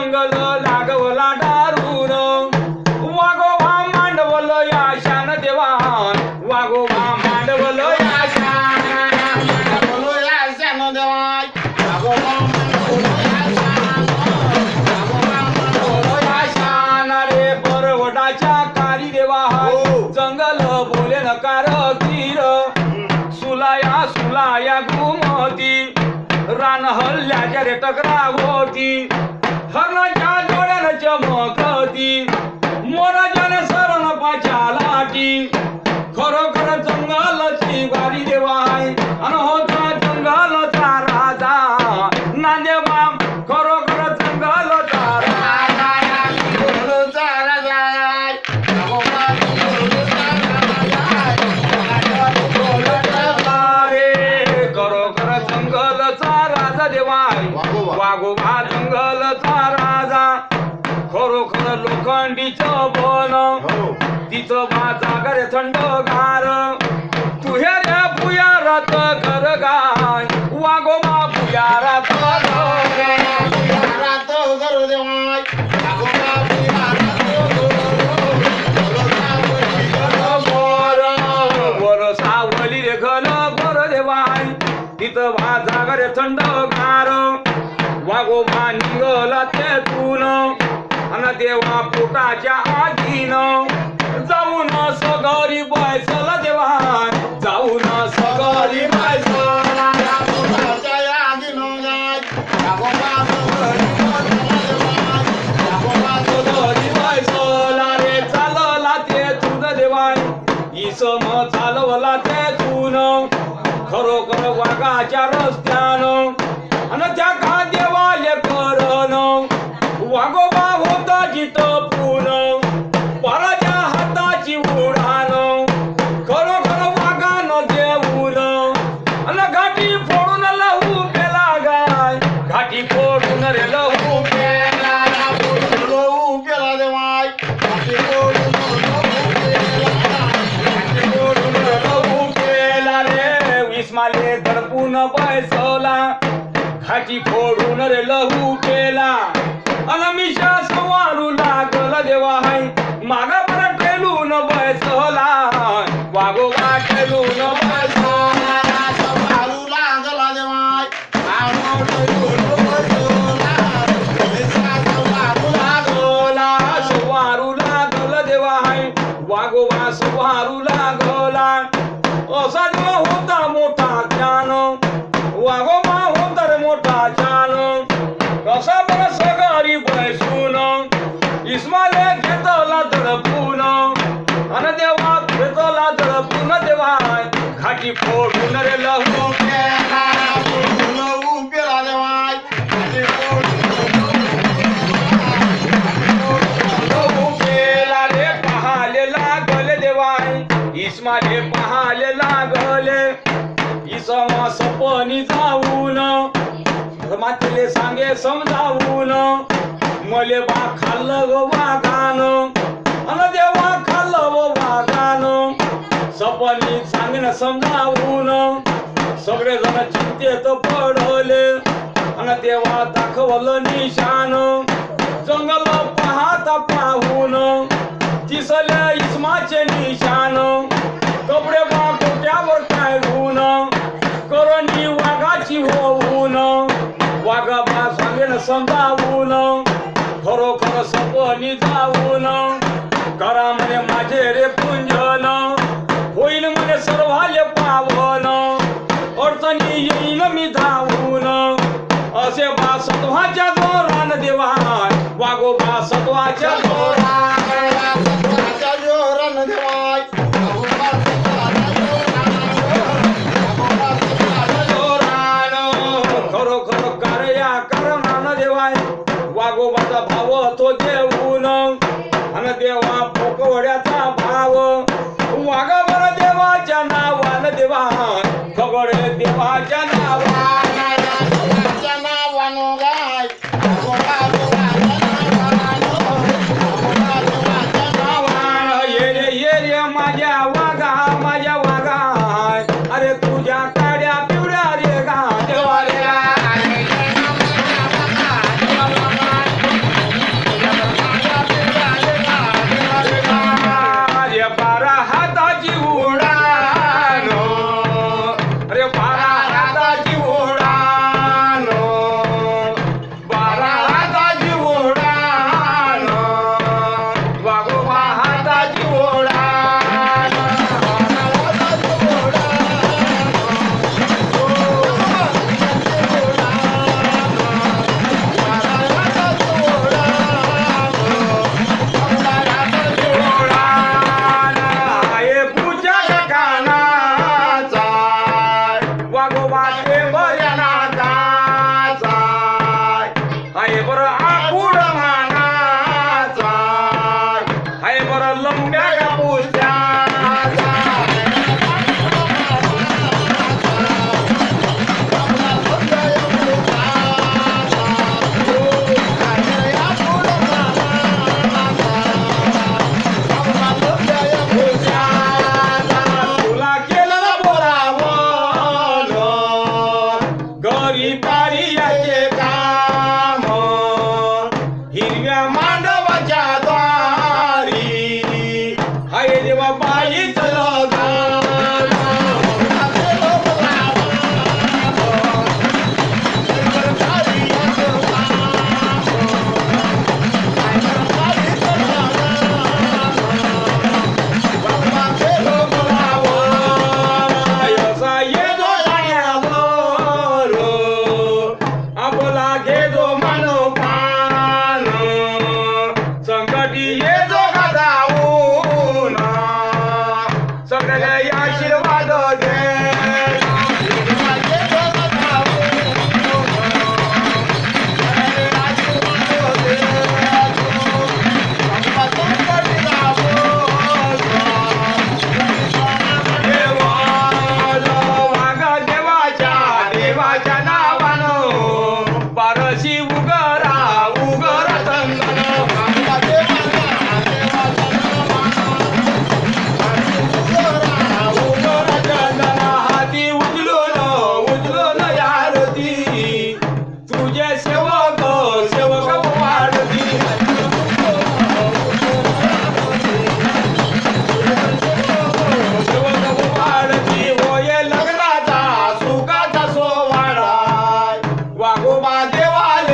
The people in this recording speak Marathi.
मंगल लागवला डारून वागोवा मांडवल या शान देवा वागोवा मांडवल या शान. देवाय वागोवा हो. सुलाया घुमती रान हल्ल्याच्या रे टकरा होती. वाघोबा. वाघोबा जंगलचा राजा. खरोखर लोखंडीचं बन. हो. तुझ्या पुयारात घर गाय. वाघोबा रातो गरु सावली रे घन घर देवाय. तिथं बा जागर थंडगार वाघोबा निघला तेथून अन देवा पोटाच्या आधीन जाऊन सगरी बैसला देवा. जाऊन सगरी बैसला सगरी रे इसम चालवला तेथून खरोखर वाघाच्या रस्त्यानं. आणि त्या दडपून बैसवला घाटी फोडून रे लहू पेला अनमिषा सवारू इस्माले घेतला दडपून अन देवा घेतला दडपून देवा घाटी फोडून रे लहू पहाले लागले पहाले लागले. इसमा सपनी जाऊन. धर्मातले सांगे समजावून मले बा खाल्लं ग वाघान. अन देवा खाल्लं व वाघान. सपनी सांगेन समजावून सगळे जण चिंतेत पडले. अन देवा दाखवलं निशान जंगल पाहता पाहून दिसल्या इस्माचे निशान. समजावून खरोखर सपनी जाऊन. करा म्हणे माझे रे पुंजन. होईल म्हणे सर्वाले पावन. अडचणी येईन मी धावून असे बा सत्वाच्या जोरान देवा. वागोबा सत्वाच्या जोरान. देवाचा भाव तो देऊन. अन देवा पोकवड्याचा भाव. वाघावर देवाच्या नावान देवा. खगडे देवाच्या लंब्या कापुष्याचा हाय देवा ದೇವಾಲಯ